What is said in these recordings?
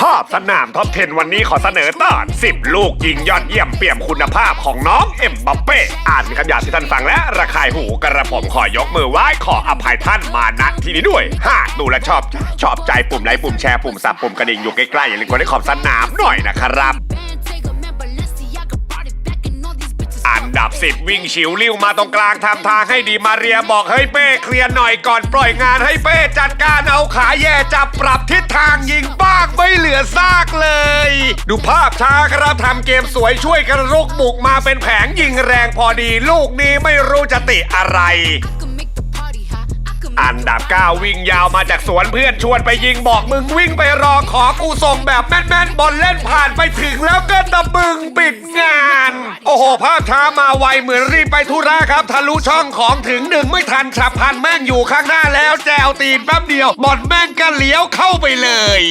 ขอบสนามท็อป10วันนี้ขอเสนอตอน 10 ลูกยิงยอดเยี่ยมเปี่ยมคุณภาพของน้องเอ็มบัปเป้อ่านคำหยาบที่ท่านฟังและระคายหูกระผมขอยกมือไหว้ขออภัยท่านมาณที่นี้ด้วย หากดูและชอบชอบใจปุ่มไลค์ปุ่มแชร์ปุ่มสับปุ่มกระดิ่งอยู่ใกล้ๆอย่าลืมกดให้ขอบสนามหน่อยนะครับอันดับ10วิ่งฉิวลิ้วมาตรงกลางทำทางให้ดีมาเรียบอกเฮ้ยเป้เคลียร์หน่อยก่อนปล่อยงานให้เป้จัดการเอา ขาแย่จับปรับทิศทางยิงบ้างไม่เหลือซากเลย ดูภาพช้าครับทำเกมสวยช่วยกันรุกบุกมาเป็นแผงยิงแรงพอดี ลูกนี้ไม่รู้จะติอะไร อันดับ 9 วิ่งยาวมาจากสวนเพื่อนชวนไปยิงบอกมึงวิ่งไปรอขอกูส่งแบบแม่นๆบอลเล่นผ่านไปถึงแล้วก็ตะบึงปิดงาน โอ้โห ภาพช้ามาไวเหมือนรีบไปธุระครับ ทะลุช่องของถึงหนึ่งไม่ทันฉับพันแม่งอยู่ข้างหน้าแล้วแจวตีนแป๊บเดียวบอลแม่งก็เลี้ยวเข้าไปเลย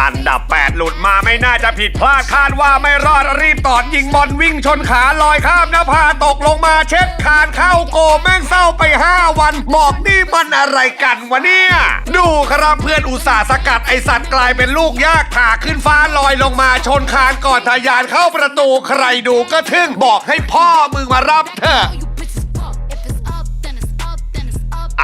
อันดับ 8 หลุดมาไม่น่าจะผิดพลาดคาดว่าไม่รอดรีบตอดยิงบอลวิ่งชนขาลอยข้ามหน้าผาตกลงมาเช็ดคานเข้าโกแม่งเศร้าไป 5 วันบอกนี่มันอะไรกันวะเนี่ย ดูครับเพื่อนอุตส่าห์สกัดไอสัตว์กลายเป็นลูกยากถาขึ้นฟ้าลอยลงมาชนคานก่อนทะยานเข้าประตูใครดูก็ทึ่งบอกให้พ่อมึงมารับเถอะ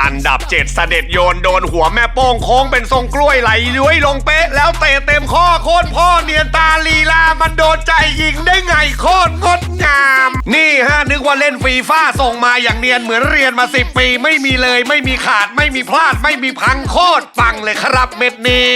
อันดับ 7 เสด็จโยนโดนหัวแม่โป้งโค้งเป็นทรงกล้วยไหลย้วยลงเป๊ะ แล้วเตะเต็มข้อโคตรพ่อเนียนตาลีลา มันโดนใจยิงได้ไงโคตรงดงาม นี่ฮะนึกว่าเล่นฟีฟ่าส่งมาอย่างเนียนเหมือนเรียนมา 10 ปี ไม่มีเลย ไม่มีขาดไม่มีพลาดไม่มีพังโคตรปังเลยครับเม็ดนี้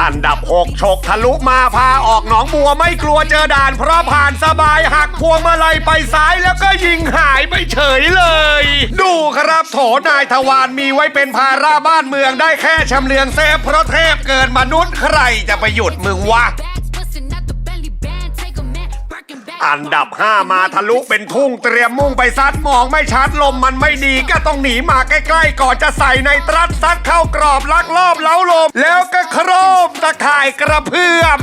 อันดับ6ฉกทะลุมาพาออกหนองบัวไม่กลัวเจอด่าน เพราะผ่านสบายหักพวงมาลัยไปซ้ายแล้วก็ยิงหายไปเฉยเลย ดูครับโถนายทวารมีไว้เป็นภาราบ้านเมืองได้แค่ชำเลืองเซฟเพราะเทพเกินมนุษย์ใครจะไปหยุดมึงวะ อันดับ 5 มาทะลุเป็นทุ่งเตรียมมุ่งไปซัดมองไม่ชัดลมมันไม่ดีก็ต้องหนีมาใกล้ๆ ก่อนจะใส่ในตรัสซัดเข้ากรอบลักลอบเล้าลม แล้วก็โครมตะข่ายกระเพื่อม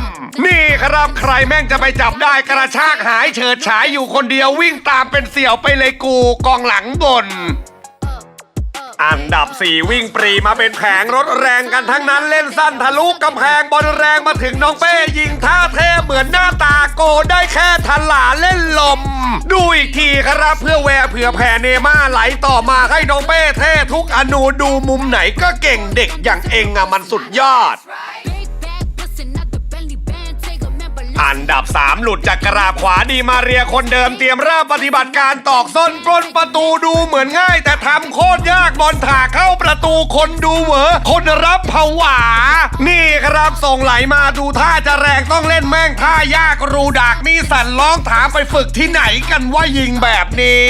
นี่ครับใครแม่งจะไปจับได้กระชากหายเฉิดฉายอยู่คนเดียววิ่งตามเป็นเสี่ยวไปเลยกูกองหลังบนอันดับ 4 วิ่งปรีมาเป็นแผงรถแรงกันทั้งนั้นเล่นสั้นทะลุกำแพงบอลแรงมาถึงน้องเป้ยิงท่าเท เหมือนหน้าตาโกได้แค่ทันหลาเล่นลม ดูอีกทีครับเพื่อแวร์เผื่อแผ่เนม่าไหลต่อมาให้น้องเป้เท่ทุกอนูดูมุมไหนก็เก่งเด็กอย่างเองอะมันสุดยอด อันดับ 3 หลุดจากกราบขวาดีมาเรียคนเดิมเตรียมราบปฏิบัติการตอกส้นปล้นประตูดูเหมือนง่าย แต่ทำโคตรยากบอลถากเข้าประตูคนดูเหวอคนรับผวา นี่ครับส่งไหลมาดูท่าจะแรงต้องเล่นแม่งท่ายากรูดากนี่สั่นร้องถามไปฝึกที่ไหนกันว่ายิงแบบนี้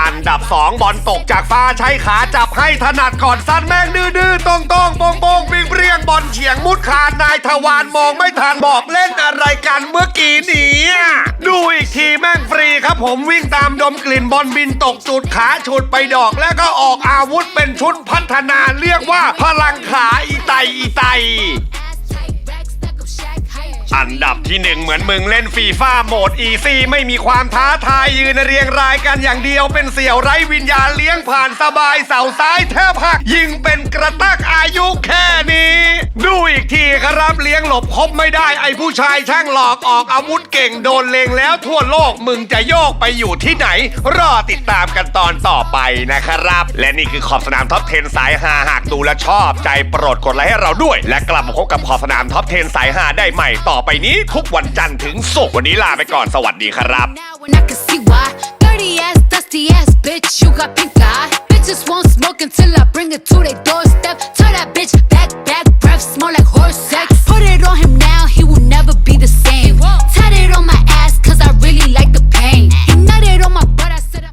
อันดับ 2 บอลตกจากฟ้าใช้ขาจับให้ถนัดก่อนสั้นแม่งดื้อๆตรงๆโปงๆวิ่ง เฉียงมุดคานนายทวารมองไม่ทันบอกเล่นอะไรกันเมื่อกี้นี้ดูอีกทีแม่งฟรีครับผมวิ่งตามดมกลิ่นบอลบินตกจุดขาฉุดไปดอกแล้วก็ออกอาวุธเป็นชุดพัฒนาเรียกว่าพลังขาอีไตอีไต อันดับที่หนึ่งเหมือนมึงเล่นฟีฟ่าโหมดอีซี่ไม่มีความท้าทายยืนเรียงรายกันอย่างเดียวเป็นเสี่ยวไร้วิญญาณเลี้ยงผ่านสบายเสาซ้ายแทบหัก ยิงเป็นกระตักอายุแค่นี้ ดูอีกทีครับเลี้ยงหลบคบไม่ได้ไอ้ผู้ชายช่างหลอกออกอาวุธเก่งโดนเลงแล้วทั่วโลกมึงจะโยกไปอยู่ที่ไหน รอติดตามกันตอนต่อไปนะครับ และนี่คือขอบสนามท็อป 10 สายหาหากดูและชอบใจโปรดกดไลค์ให้เราด้วย และกลับมาพบกับขอบสนามท็อป 10 สายหาได้ใหม่ต่อไปนี้ทุกวันจันทร์ถึงศุกร์วันนี้ลาไปก่อนสวัสดีครับ Now and I can see why. Dirty ass, dusty ass bitch, you got pink eye. Bitches won't smoke until I bring it to their door.